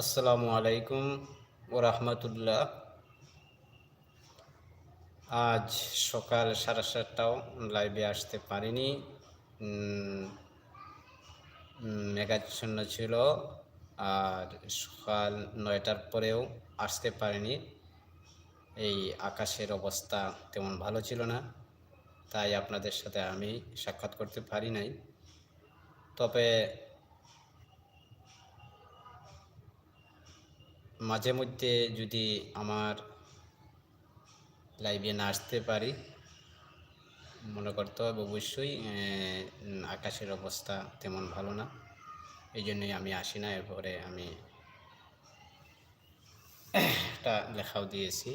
আসসালামু আলাইকুম ওরহমতুল্লাহ আজ সকাল সাড়ে সাতটাও লাইভে আসতে পারিনি। মেঘাচ্ছন্ন ছিল আর সকাল নয়টার পরেও আসতে পারিনি। এই আকাশের অবস্থা তেমন ভালো ছিল না, তাই আপনাদের সাথে আমি সাক্ষাৎ করতে পারি নাই। তবে মাঝে মধ্যে যদি আমার লাইভে না আসতে পারি, মনে করতে হবে অবশ্যই আকাশের অবস্থা তেমন ভালো না। এই জন্যই আমি আসি না, এরপরে আমি একটা লেখাও দিয়েছি,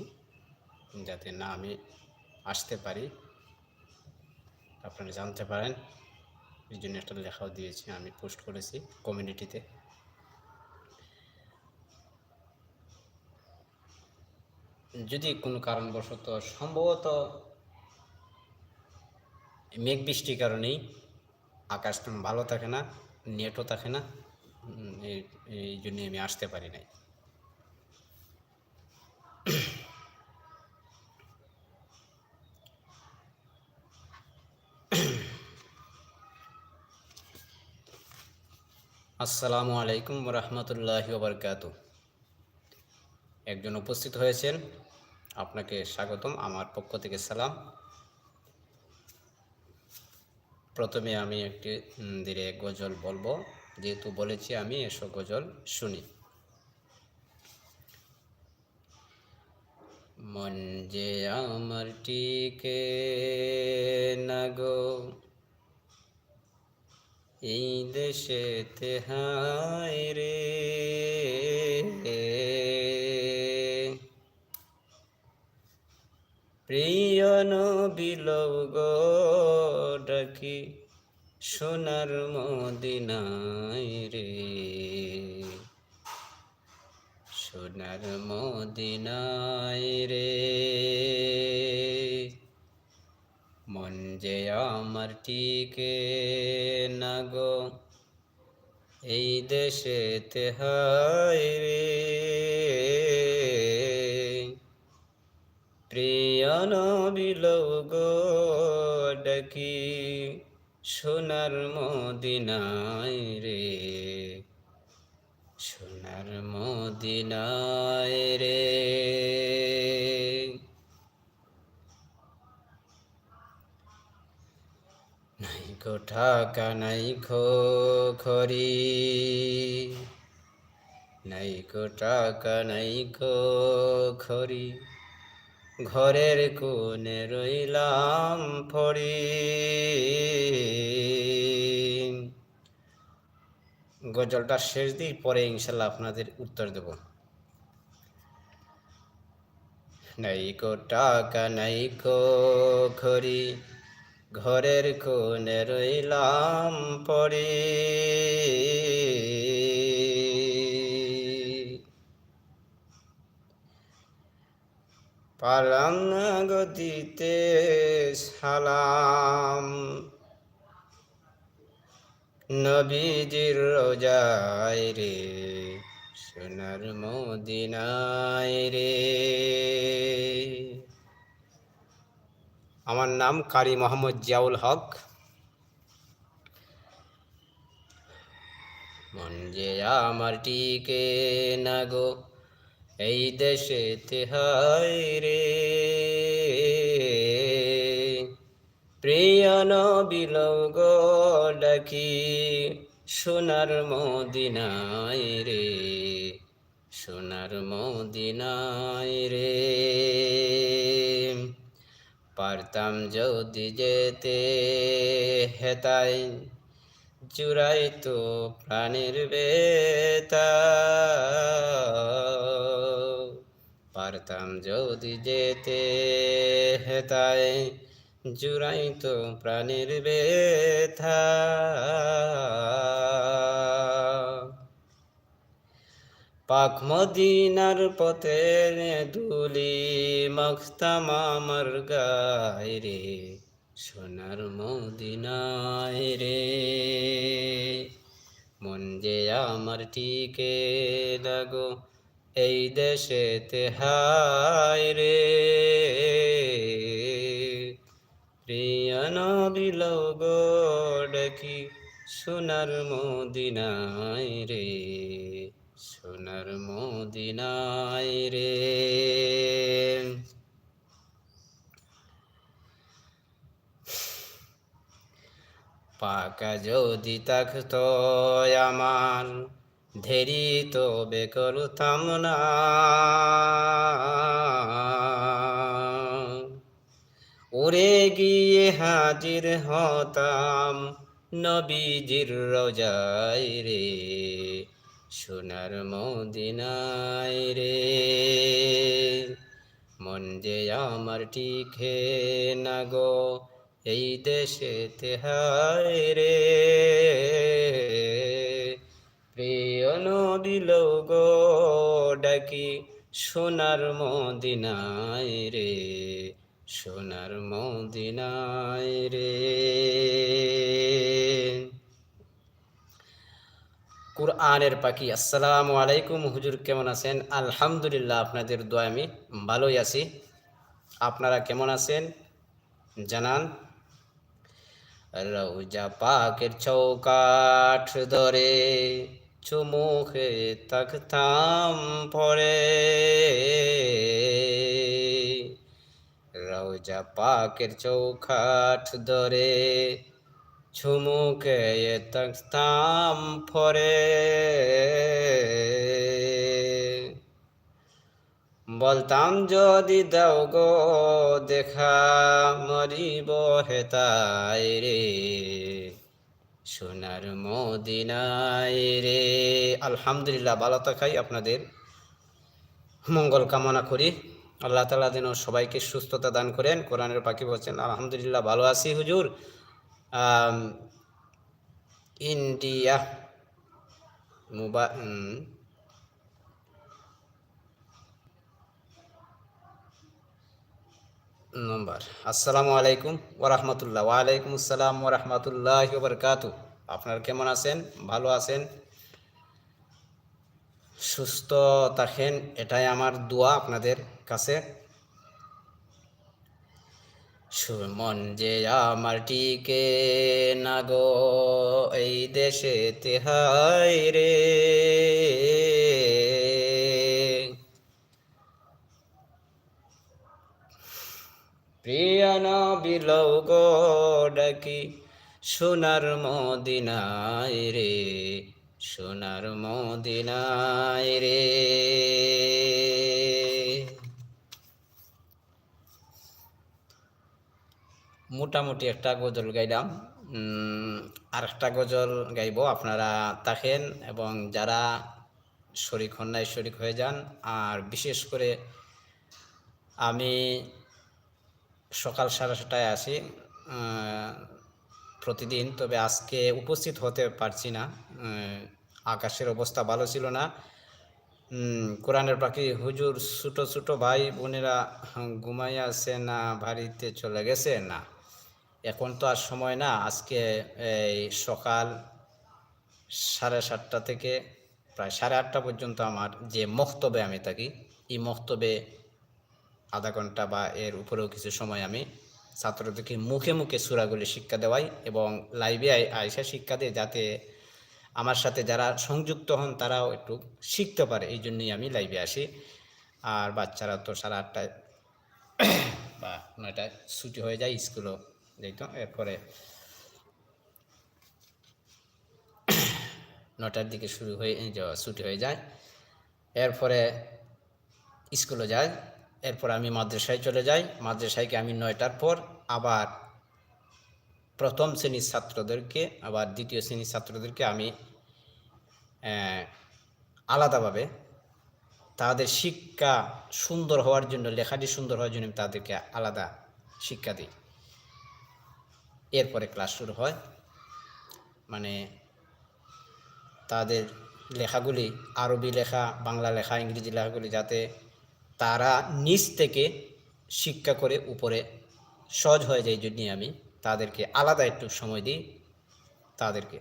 যাতে না আমি আসতে পারি। আপনারা জানতে পারেন, এই জন্য একটা লেখাও দিয়েছি, আমি পোস্ট করেছি কমিউনিটিতে যদি কোনো কারণবশত সম্ভবত মেঘ বৃষ্টির কারণেই আকাশ তেমন ভালো থাকে না, নেটও থাকে না এই জন্যে আমি আসতে পারি নাই। আসসালামু আলাইকুম রহমতুল্লাহি ওবরকাত একজন উপস্থিত হয়েছেন আপনাকে স্বাগতম। আমার পক্ষ থেকে সালাম। প্রথমে আমি একটি ধীরে গজল বলব। যেহেতু বলেছি আমি এসব গজল শুনি। মন যে আমার টিকে না গো, এই দেশে তেহাই রে। প্রিয় নবিলব গো, ডাকি সোনার মদিনায় রে। সোনার মদিনায় রে। মন যে আমার টিকে না গো, এই দেশে তেহাই রে। প্রিয় নবিল ডাকি, সোনার মদিনায় রে। সোনার মদিনায় রে। নাই গো টাকা নাই খো খরি নাই গো টাকা নাই খো খরি ঘরের কোণে রইলাম ফরি গজলটা শেষ দিই, পরে ইনশাল্লাহ আপনাদের উত্তর দেব। নাই কো টাকা, নাই কো খরি ঘরের কোণে রইলাম পরে পালাম গতিতে সালাম। নবীজির রোজায় রে, সোনার মদিনায় রে। আমার নাম কারি মোহাম্মদ জিয়াউল হক। মন যে আমার টিকে না গো এই দেশে তেহাই রে। প্রিয় নবিল গো ডাকি, সোনার মদিনায় রে, সোনার মদিনায় রে। পারতাম যদি যেতে, হেতাই চূড়াই তো প্রাণের বেতা। পারতাম যদি যেতে হেতায়, জুড়াই তো প্রাণের বেথা পাক মদিনার পথে ধুলি মখতাম আমার গায় রে। সোনার মদিনায় রে। মন যে আমার টিকে লাগো এই দেশেতে, হায় রে। প্রিয় নবী গো ডাকি সোনার মদিনায় রে, সোনার মদিনায় রে। পাকা যদি থাকতো আমার, ধেরি তবে করতাম না। উড়ে গিয়ে হাজির হতাম নবীজির রোজাই রে, সোনার মদিনায় রে। মন যে আমার টিকে না গো এই দেশে তেহায় রে। প্রিয় নদিল গো ডাকি সোনার মদিনায় রে, সোনার মদিনায় রে। কুরআনের পাখি, আসসালামু আলাইকুম। হুজুর কেমন আছেন? আলহামদুলিল্লাহ, আপনাদের দোয়া আমি ভালোই আছি। আপনারা কেমন আছেন? জানান। রৌজা পাকের চৌকাঠ ধরে চুমুখে তাকতাম পরে রৌজা পাকের চৌকাঠ ধরে ছুমুকে তাকতাম ফরে বলতাম, যদি দাও গো, দেখা মরিব হেতাই রে। সোনার মদিনায় রে। আলহামদুলিল্লাহ, ভালো থাকাই আপনাদের। মঙ্গল কামনা করি। আল্লাহ তালা যেন সবাইকে সুস্থতা দান করেন। কোরআনের পাখি বলছেন, আলহামদুলিল্লাহ, ভালো আছি হুজুর। India mobile number. আসসালামু আলাইকুম ওরহমতুল্লাহ ওয়ালাইকুম আসসালাম ওরহমতুল্লাহ বরকাতু আপনারা কেমন আছেন? ভালো আছেন? সুস্থ থাকেন, এটাই আমার দোয়া আপনাদের কাছে। সুমন যে আমার টিকে, না গো, এই দেশে তেহাই রে। প্রিয় নবিলৌ ডাকি, সোনার মদিনায় রে, সোনার মদিনায় রে। মোটামুটি একটা গজল গাইলাম। আর একটা গজল গাইব আপনারা থাকেন এবং যারা শরিক হন নাই শরিক হয়ে যান, আর বিশেষ করে আমি সকাল সাড়ে ছটায় আসি। প্রতিদিন, তবে আজকে উপস্থিত হতে পারছি না। আকাশের অবস্থা ভালো ছিল না। কোরআনের পাখি, হুজুর, ছোটো ছোটো ভাই বোনেরা ঘুমাইয়া আছে না, বাড়িতে চলে গেছে? না, এখন তো আর সময় না। আজকে এই সকাল সাড়ে সাতটা থেকে প্রায় সাড়ে আটটা পর্যন্ত আমার যে মক্তবে আমি থাকি, এই মক্তবে আধা ঘণ্টা বা এর উপরেও কিছু সময় আমি ছাত্রদেরকে মুখে মুখে সুরাগুলি শিক্ষা দেওয়াই এবং লাইভে আইসা শিক্ষা দিয়ে যাতে আমার সাথে যারা সংযুক্ত হন তারাও একটু শিখতে পারে, এই জন্যই আমি লাইভে আসি। আর বাচ্চারা তো সাড়ে আটটায় বা নয়টায় ছুটি হয়ে যায় স্কুলও যেত এরপরে নটার দিকে শুরু হয়ে ছুটি হয়ে যায়। এরপরে স্কুলে যায়। এরপর আমি মাদ্রাসায় চলে যাই। মাদ্রাসায়কে আমি নয়টার পর আবার প্রথম শ্রেণির ছাত্রদেরকে, আবার দ্বিতীয় শ্রেণির ছাত্রদেরকে আমি আলাদাভাবে তাদের শিক্ষা সুন্দর হওয়ার জন্য, লেখাটি সুন্দর হওয়ার জন্য তাদেরকে আলাদা শিক্ষা দিই। এরপরে ক্লাস শুরু হয়। মানে তাদের লেখাগুলি আরবি লেখা, বাংলা লেখা, ইংরেজি লেখাগুলি যাতে তারা নিচ থেকে শিক্ষা করে উপরে সহজ হয়ে যায় জন্যে আমি তাদেরকে আলাদা একটু সময় দিই তাদেরকে।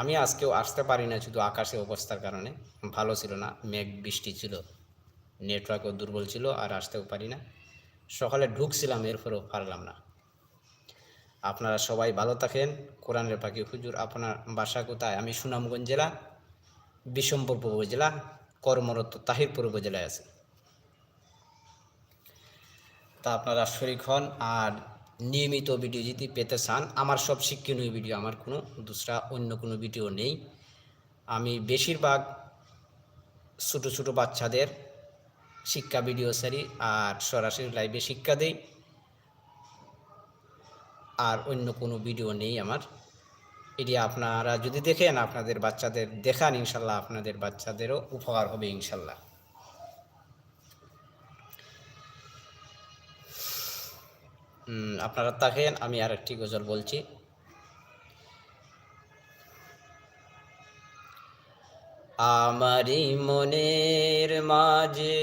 আমি আজকেও আসতে পারি না শুধু আকাশে অবস্থার কারণে। ভালো ছিল না, মেঘ, বৃষ্টি ছিল। নেটওয়ার্কও দুর্বল ছিল, আর আসতেও পারি না। সকালে ঢুকছিলাম, এরপরেও পারলাম না। আপনারা সবাই ভালো থাকেন। কোরআনের পাখি, হুজুর আপনার বাসা কোথায়? আমি সুনামগঞ্জ জেলা বিশম্বর উপজেলা কর্মরত তাহিরপুর উপজেলায় আছে। তা আপনারা শরিক হন আর নিয়মিত ভিডিও যদি পেতে চান, আমার সব শিক্ষণীয় ভিডিও, আমার কোনো দুসরা অন্য কোনো ভিডিও নেই। আমি বেশিরভাগ ছোটো ছোটো বাচ্চাদের শিক্ষা ভিডিও সারি আর সরাসরি লাইভে শিক্ষা দেই। আর অন্য কোনো ভিডিও নেই আমার। এটি আপনারা যদি দেখেন, আপনাদের বাচ্চাদের দেখান, ইনশাল্লাহ আপনাদের বাচ্চাদেরও উপকার হবে, ইনশাল্লাহ। আপনারা তাকেন আমি আর একটি গজল বলছি। আমারই মনের মাঝে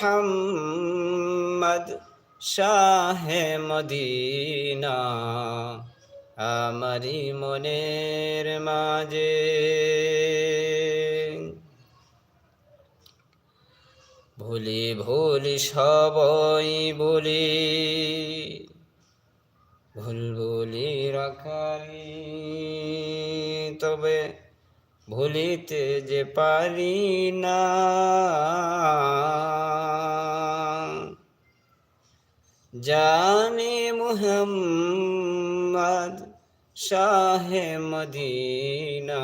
মুহাম্মদ শাহে মদিনা। আমারি মনের মাঝে। ভুলি ভুলি সবই বলি ভুল ভুলি রাখালি। তবে ভুলিতে যে পারি না। জানে মুহাম্মদ শাহে মদিনা।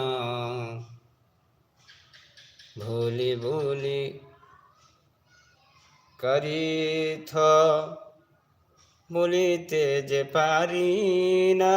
ভুলি ভুলি করিথ বলিতে যে পারি না।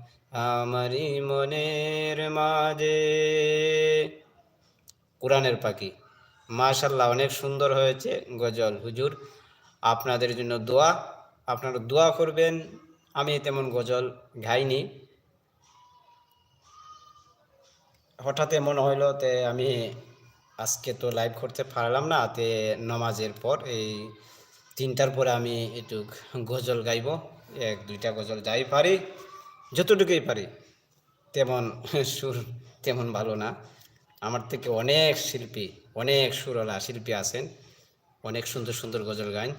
আমারি মনের মাঝে। কোরআনের পাখি। মাশাল্লাহ অনেক সুন্দর হয়েছে গজল। হুজুর, আপনাদের জন্য দোয়া। আপনারা দোয়া করবেন। আমি তেমন গজল গাইনি। হঠাৎ মনে হইল তে আমি আজকে তো লাইভ করতে পারলাম না, তে নমাজের পর এই তিনটার পরে আমি একটু গজল গাইব। এক, দুইটা গজল যাই পারি। যতটুকুই পারি, তেমন সুর তেমন ভালো না। আমার থেকে অনেক শিল্পী, অনেক সুরলা শিল্পী আছেন, অনেক সুন্দর সুন্দর গজল গান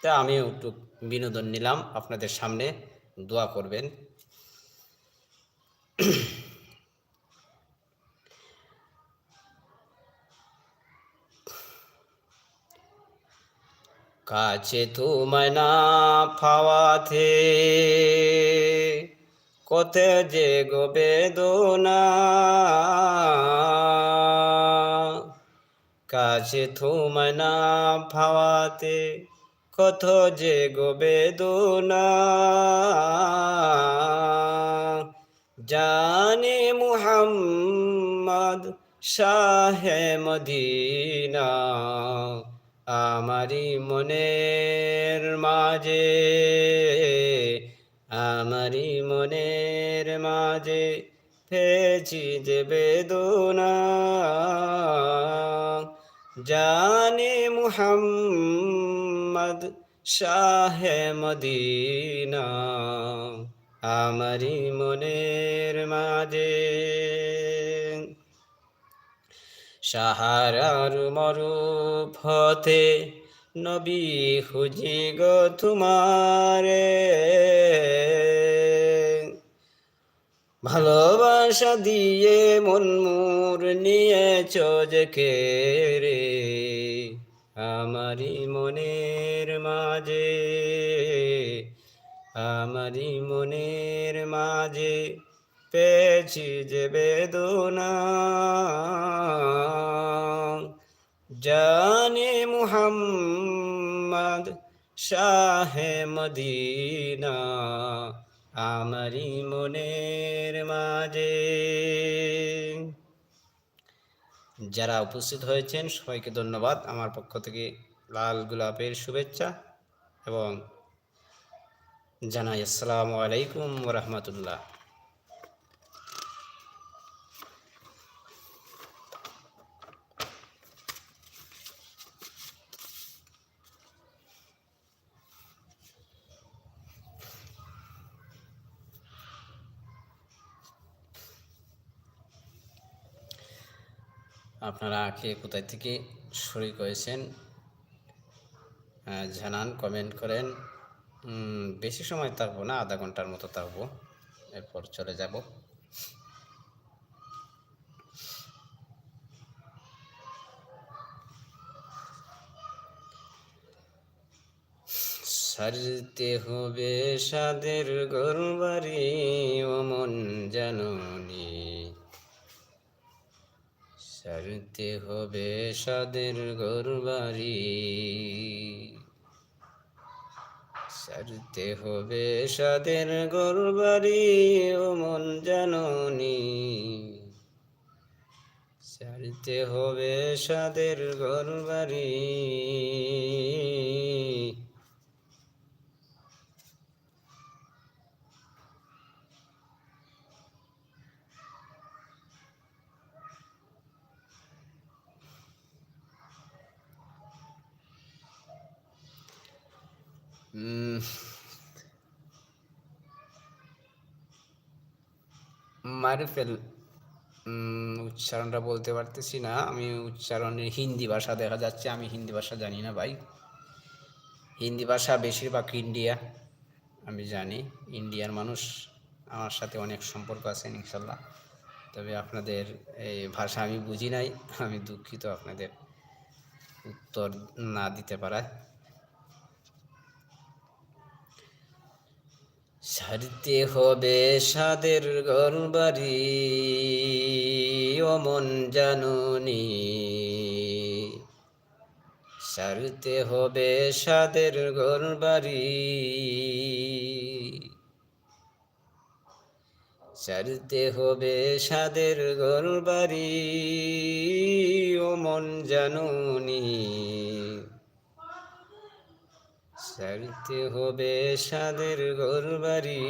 তা আমিও একটু বিনোদন নিলাম, আপনাদের সামনে দোয়া করবেন। কাছে তোমায় না পাওয়াতে কত যে গো বেদনা। কাছে তোমায় না পাওয়াতে কত যে গো বেদনা। জানে মুহাম্মদ শাহে মদিনা। আমারি মনের মাঝে, আমারি মনের মাঝে ফেছি যে বেদনা। জানে মুহাম্মদ শাহে মদিনা, আমারি মনের মাঝে সাহারার মরু ফতে নবী খুঁজি গো তোমারে। ভালোবাসা দিয়ে মন মুর নিয়েছ যে রে? আমারি মনের মাঝে আমারি মনের মাঝে পেয়েছি যে বেদনা। জানে মুহাম্মদ শাহে মদিনা আমারি মনের মাঝে। যারা উপস্থিত হয়েছেন, সবাইকে ধন্যবাদ। আমার পক্ষ থেকে লাল গোলাপের শুভেচ্ছা এবং জানাই আসসালামু আলাইকুম রহমতুল্লাহ। আপনারা কে কোথায় থেকে শরিক হয়েছেন জানান কমেন্ট করেন। বেশি সময় থাকব না, আধা ঘণ্টার মতো থাকব। এরপর চলে যাব। সারতে হবে সাদের গরবারি ও মন জাননী সারতে হবে সাদের গরবারি সারতে হবে সাদের গরবারি ও মন জাননি সারতে হবে সাদের গরবারি মারুফেল উচ্চারণটা বলতে পারতেছি না। আমি উচ্চারণের হিন্দি ভাষা দেখা যাচ্ছে, আমি হিন্দি ভাষা জানি না ভাই। হিন্দি ভাষা বেশিরভাগ ইন্ডিয়া, আমি জানি। ইন্ডিয়ার মানুষ আমার সাথে অনেক সম্পর্ক আছে ইনশাল্লাহ। তবে আপনাদের এই ভাষা আমি বুঝি নাই, আমি দুঃখিত আপনাদের উত্তর না দিতে পারায়। সারতে হবে সাদের গরবারি অমন জাননি। সারতে হবে সাদের গরবারি সারতে হবে সাদের গরবারি অমন জাননি। সারতে হবে সাদের গরবারি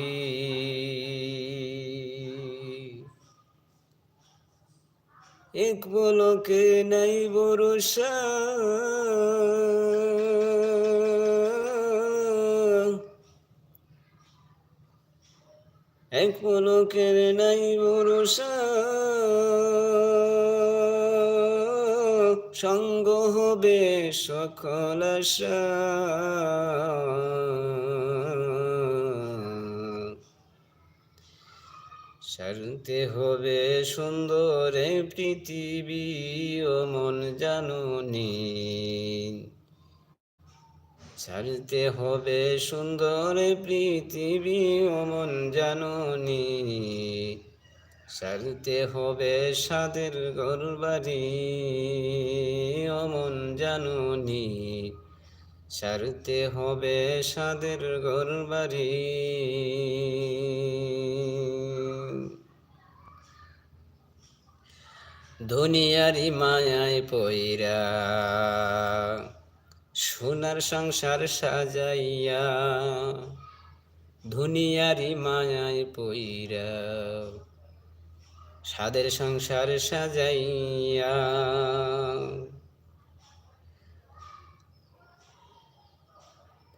এক বলকে নাই ভরসা। এক পলকের নাই ভরসা। সঙ্গ হবে সকল সারতে হবে সুন্দর পৃথিবী ও মন জানুনি ছাড়তে হবে সুন্দর পৃথিবী ও মন জানুনি সারতে হবে সাদের গরবারি, অমন জানুনি। সারতে হবে সাদের গরবারি। দুনিয়ারি মায়ায় পইরা সোনার সংসার সাজাইয়া দুনিয়ারি মায়ায় পইরা সাদের সংসার সাজাইয়া।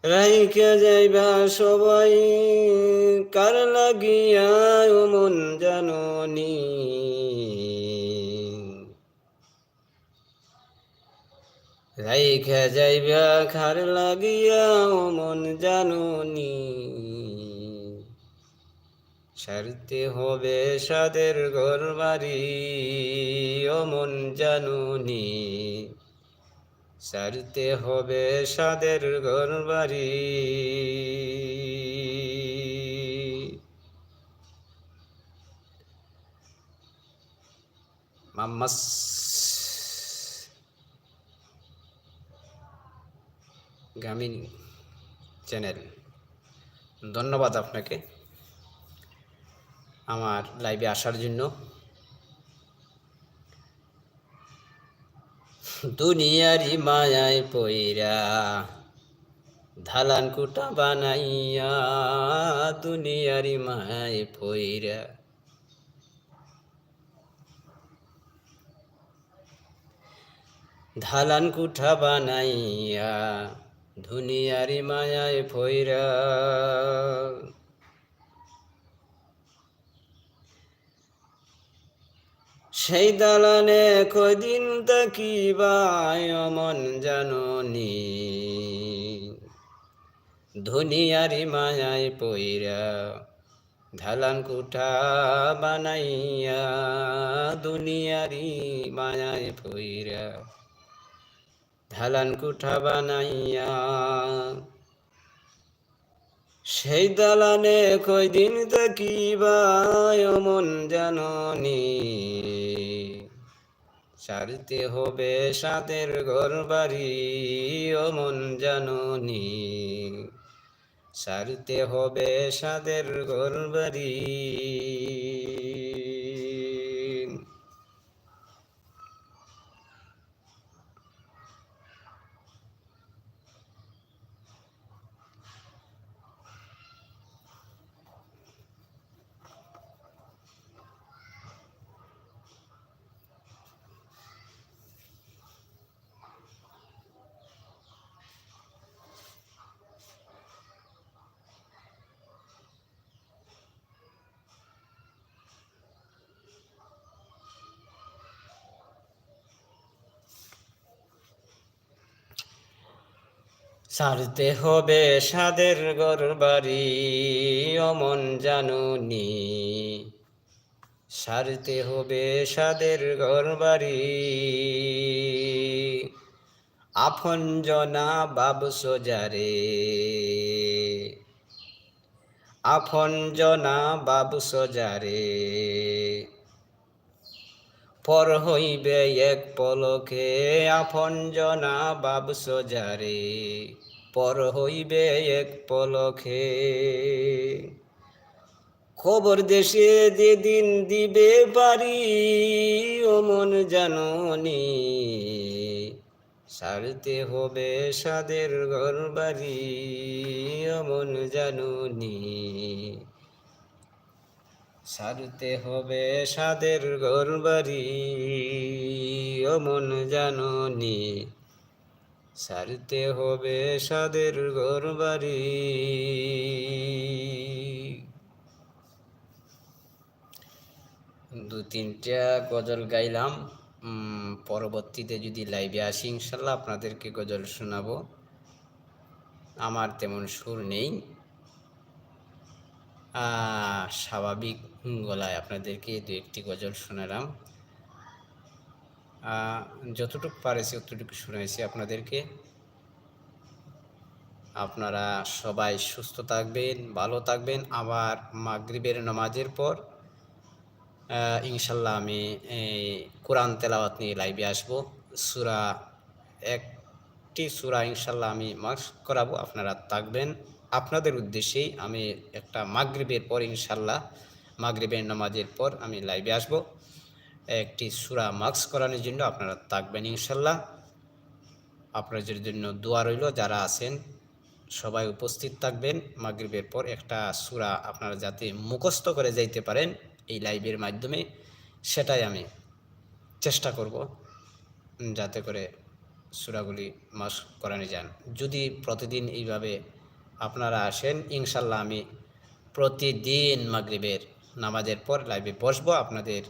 রাইকে যাইবা সবাই, কার লাগিয়া মন জাননি? রাইখা যাইবা খার লাগিয়া মন জানুনি? সারতে হবে সাদের ঘর বাড়ি মন জানুনি। সারতে হবে সাদের ঘর বাড়ি মাম্মাস। গ্রামীণ চ্যানেল। ধন্যবাদ আপনাকে। আমার লাইভে আসার জন্য। দুনিয়ারি মায়ায় পইরা ধালান কুটা বানাইয়া দুনিয়ারি মায়ায় পইরা। ধালান কুঠা বানাইয়া দুনিয়ারি মায়ায় পইরা। সেই দালানে কদিন তাকিবায় মন জাননি। ধুনিয়ারি মায়ায় পইরা ধালান কুঠা বানাইয়া দুনিয়ারি মায়ায় পইরা ধালান কুঠা বানাইয়া সেই দালানে কয়দিন থাকিবা মন জাননি। সারতে হবে সাদের ঘর বাড়ি ও মন জাননি সারতে হবে সাদের ঘর বাড়ি সারতে হবে সাদের ঘর বাড়ি অমন জানুনি। সারতে হবে সাদের ঘর বাড়ি আপন জনা বাবু সোজারে। আপন জনা বাবু সোজারে। পর হইবে এক পলকে, আপন জনা বাব সজারে। পর হইবে এক পলকে। খবর দেশে যেদিন দিবে পারি মন জাননি সারতে হবে সাদের ঘর বাড়ি মন জানুনি সারতে হবে সাদের ঘর বাড়ি অমন জাননি সারতে হবে সাদের ঘর বাড়ি দু তিনটা গজল গাইলাম। পরবর্তীতে যদি লাইভে আসি, ইনশাল্লাহ আপনাদেরকে গজল শোনাবো। আমার তেমন সুর নেই। স্বাভাবিক গলায় আপনাদেরকে দু একটি গজল শোনালাম। যতটুকু পারেছি, অতটুকু শুনেছি আপনাদেরকে। আপনারা সবাই সুস্থ থাকবেন, ভালো থাকবেন। আবার মাগরিবের নামাজের পর ইনশাল্লাহ আমি কোরআন তেলাওয়াত নিয়ে লাইভে আসব। সুরা একটি সুরা ইনশাল্লাহ আমি মাস্ক করাবো, আপনারা থাকবেন। আপনাদের উদ্দেশ্যেই আমি একটা মাগরীবের পর ইনশাল্লাহ, মাগরীবের নামাজের পর আমি লাইভে আসব। একটি সুরা মাস্ক করানোর জন্য আপনারা থাকবেন ইনশাল্লাহ। আপনাদের জন্য দোয়া রইল, যারা আছেন সবাই উপস্থিত থাকবেন। মাগরীবের পর একটা সুরা আপনারা যাতে মুখস্থ করে যাইতে পারেন এই লাইভের মাধ্যমে, সেটাই আমি চেষ্টা করব যাতে করে সুরাগুলি মাস্ক করানো যান। যদি প্রতিদিন এইভাবে আপনারা আসেন, ইনশাল্লাহ আমি প্রতিদিন মাগরিবের নামাজের পর লাইভে বসবো। আপনাদের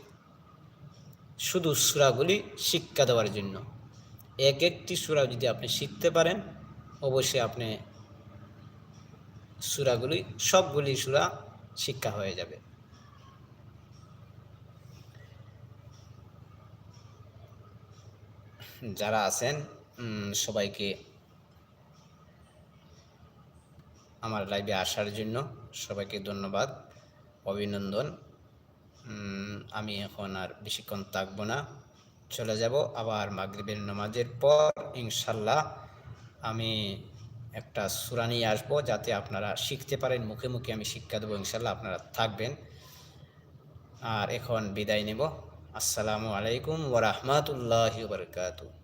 শুধু সুরাগুলি শিক্ষা দেওয়ার জন্য। এক একটি সুরা যদি আপনি শিখতে পারেন, অবশ্যই আপনি সুরাগুলি, সবগুলি সুরা শিক্ষা হয়ে যাবে। যারা আছেন সবাইকে আমার লাইভে আসার জন্য সবাইকে ধন্যবাদ, অভিনন্দন। আমি এখন আর বেশিক্ষণ থাকব না। চলে যাব আবার মাগরিবের নামাজের পর, ইনশাল্লাহ। আমি একটা সুরা নিয়ে আসব যাতে আপনারা শিখতে পারেন, মুখে মুখে আমি শিক্ষা দেবো, ইনশাল্লাহ আপনারা থাকবেন। আর এখন বিদায় নেব। আসসালামু আলাইকুম ওরহমতুল্লাহ বারকাতু